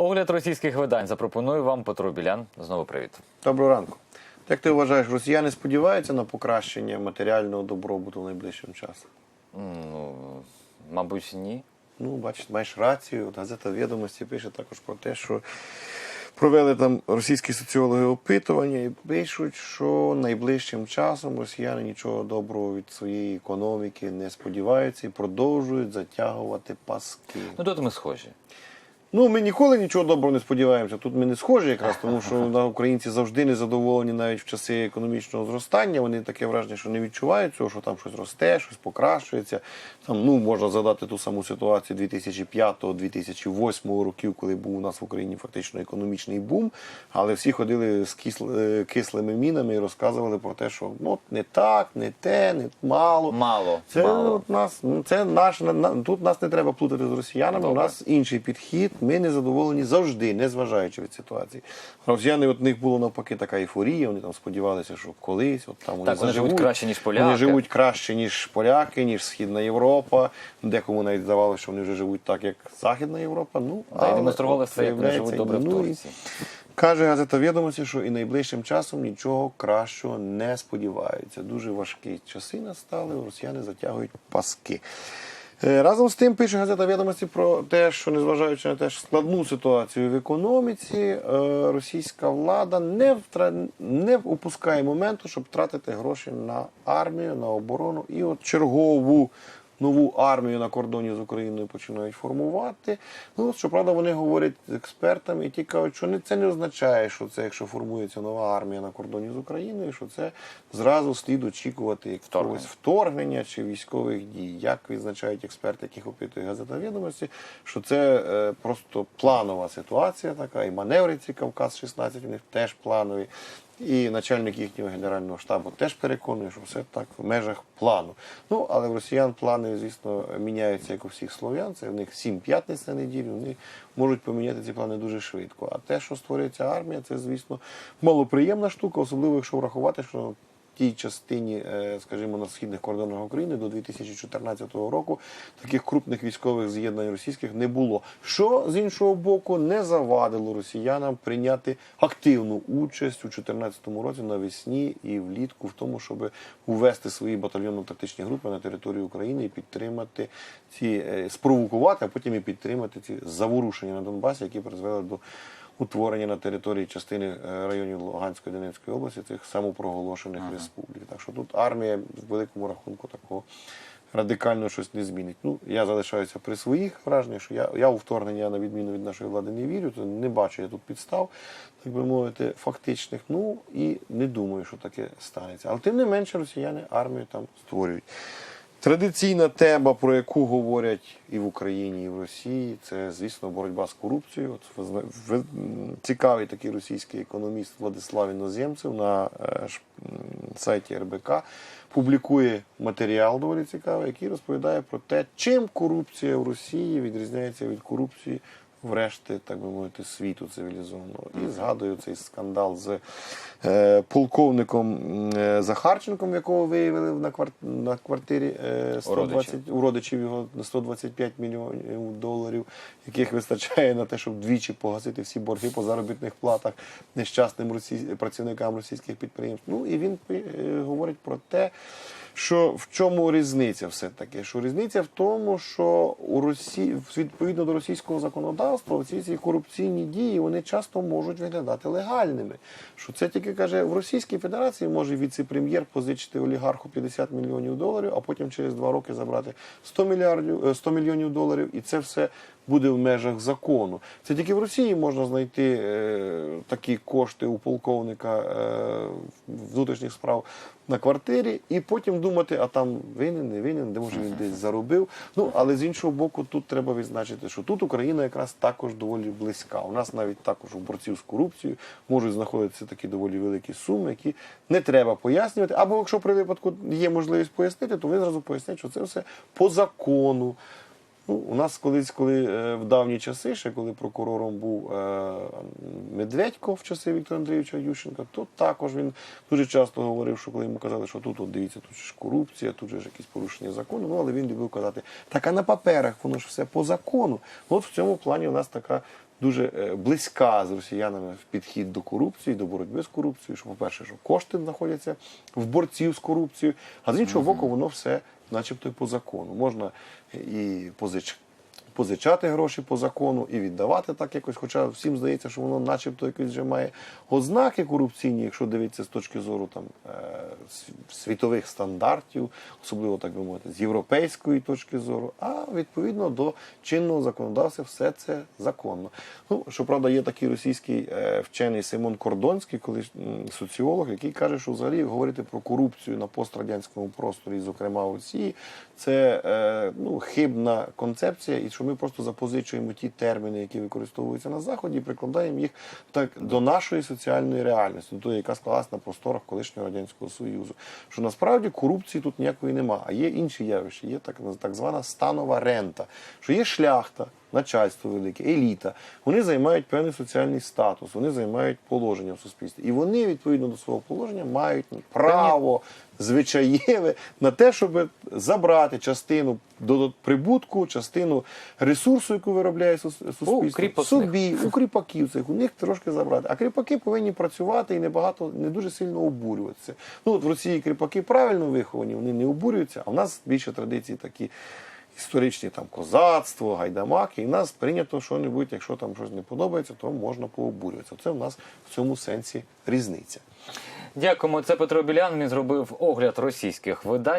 Огляд російських видань запропоную вам Петро Білян. Знову привіт. Доброго ранку. Як ти вважаєш, росіяни сподіваються на покращення матеріального добробуту в найближчим часом? Ну, мабуть, ні. Ну, бачиш, маєш рацію. Газета відомості пише також про те, що провели там російські соціологи опитування і пишуть, що найближчим часом росіяни нічого доброго від своєї економіки не сподіваються і продовжують затягувати паски. Ну тут ми схожі. Ну, ми ніколи нічого доброго не сподіваємося. Тут ми не схожі якраз, тому що на українці завжди не задоволені навіть в часи економічного зростання. Вони таке враження, що не відчувають цього, що там щось росте, щось покращується. Там, ну, можна задати ту саму ситуацію 2005-2008 років, коли був у нас в Україні фактично економічний бум. Але всі ходили з кисл- е, кислими мінами і розказували про те, що ну, не так, не те, не мало. Мало. Це мало. от нас, ну, це наш на- на- тут нас не треба плутати з росіянами. Добре. У нас інший підхід. Ми не задоволені завжди, не зважаючи від ситуації. Росіяни, от в них було навпаки така ейфорія. Вони там сподівалися, що колись от там Так, вони живуть краще, ніж поляки. Вони живуть краще, ніж поляки, ніж Східна Європа. Декому навіть здавалося, що вони вже живуть так, як Західна Європа. Ну й але демонстрували все, як вони живуть добре в ну, і Турції. Каже газета відомості, що і найближчим часом нічого кращого не сподіваються. Дуже важкі часи настали, росіяни затягують паски. Е, Разом з тим пише газета відомості про те, що незважаючи на те, що складну ситуацію в економіці, е, російська влада не втра... не опускає моменту, щоб тратити гроші на армію, на оборону і от чергову. Нову армію на кордоні з Україною починають формувати. Ну, щоправда, вони говорять з експертами і ті кажуть, що не- це не означає, що це, якщо формується нова армія на кордоні з Україною, що це зразу слід очікувати якогось Вторгнення. вторгнення чи військових дій. Як відзначають експерти, яких опитує газета відомості, що це е, просто планова ситуація така, і маневри ці Кавказ 16 у них теж планові. І начальник їхнього генерального штабу теж переконує, що все так в межах плану. Ну, але в росіян плани, звісно, міняються як у всіх слов'ян. Це в них сім п'ятниць на неділю. Вони можуть поміняти ці плани дуже швидко. А те, що створюється армія, це, звісно, малоприємна штука, особливо якщо врахувати, що тій частині, е, скажімо, на східних кордонах України до 2014 року таких крупних військових з'єднань російських не було. Що з іншого боку не завадило росіянам прийняти активну участь у 2014 році навесні і влітку в тому, щоб увести свої батальйонно-тактичні групи на територію України і підтримати ці е, спровокувати, а потім і підтримати ці заворушення на Донбасі, які призвели до утворення на території частини е, районів Луганської Донецької області цих самопроголошених республік. Так що тут армія в великому рахунку такого радикально щось не змінить. Ну, я залишаюся при своїх враженнях, що я, я у вторгнення, на відміну від нашої влади, не вірю, то не бачу я тут підстав, так би мовити, фактичних. Ну і не думаю, що таке станеться. Але тим не менше росіяни армію там створюють. Традиційна тема, про яку говорять і в Україні, і в Росії, це, звісно, боротьба з корупцією. От ви цікавий такий російський економіст Владислав Іноземцев на е, сайті РБК публікує матеріал доволі цікавий, який розповідає про те, чим корупція в Росії відрізняється від корупції в решти, так би мовити, світу цивілізованого. І згадую цей скандал з е, полковником е, Захарченком, якого виявили на, квар... на квартирі е, 120, у родичів його на 125 мільйонів доларів, яких вистачає на те, щоб двічі погасити всі борги по заробітних платах нещасним росій... працівникам російських підприємств. Ну і він е, говорить про те, що в чому різниця все таки? Що різниця в тому, що у Росії відповідно до російського законодавства ці, ці корупційні дії вони часто можуть виглядати легальними. Що це тільки каже в Російській Федерації може віце-прем'єр позичити олігарху 50 мільйонів доларів, а потім через два роки забрати 100 мільярдів е, 100 мільйонів доларів, і це все буде в межах закону. Це тільки в Росії можна знайти е, такі кошти у полковника е, внутрішніх справ на квартирі, і потім думати, а там винен, не винен, де може він десь заробив. Ну але з іншого боку, тут треба відзначити, що тут Україна якраз також доволі близька. У нас навіть також у борців з корупцією можуть знаходитися такі доволі великі суми, які не треба пояснювати. Або якщо при випадку є можливість пояснити, то ви зразу пояснять, що це все по закону. Ну, у нас колись, коли е, в давні часи, ще коли прокурором був е, Медведько в часи Віктора Андрійовича Ющенка, то також він дуже часто говорив, що коли йому казали, що тут, от дивіться, тут ж корупція, тут же ж якісь порушення закону. Ну, але він любив казати, так а на паперах воно ж все по закону. От в цьому плані у нас така дуже е, близька з росіянами в підхід до корупції, до боротьби з корупцією. Що, по-перше, що кошти знаходяться в борців з корупцією, а з іншого боку, воно все, начебто, і по закону. Можна і позич позичати гроші по закону і віддавати так якось. Хоча всім здається, що воно начебто якось вже має ознаки корупційні, якщо дивитися з точки зору там е, світових стандартів, особливо так би мовити, з європейської точки зору. А відповідно до чинного законодавства все це законно. Ну щоправда, є такий російський е, вчений Симон Кордонський, колись м, соціолог, який каже, що взагалі говорити про корупцію на пострадянському просторі, зокрема в Росії, це е, ну, хибна концепція, і що ми просто запозичуємо ті терміни, які використовуються на заході, і прикладаємо їх так до нашої соціальної реальності, до яка склалась на просторах колишнього радянського союзу. Що насправді корупції тут ніякої нема, а є інші явища, є так, так звана станова рента, що є шляхта. Начальство велике, еліта, вони займають певний соціальний статус, вони займають положення в суспільстві. І вони, відповідно до свого положення, мають право звичаєве на те, щоб забрати частину до прибутку, частину ресурсу, яку виробляє суспільство, собі, у кріпаків цих, у них трошки забрати. А кріпаки повинні працювати і небагато, не дуже сильно обурюватися. Ну, от в Росії кріпаки правильно виховані, вони не обурюються, а в нас більше традиції такі. Історичні там козацтво, гайдамаки, і в нас прийнято що-небудь, якщо там щось не подобається, то можна пообурюватися. Це в нас в цьому сенсі різниця. Дякуємо. Це Петро Білян. Він зробив огляд російських видань.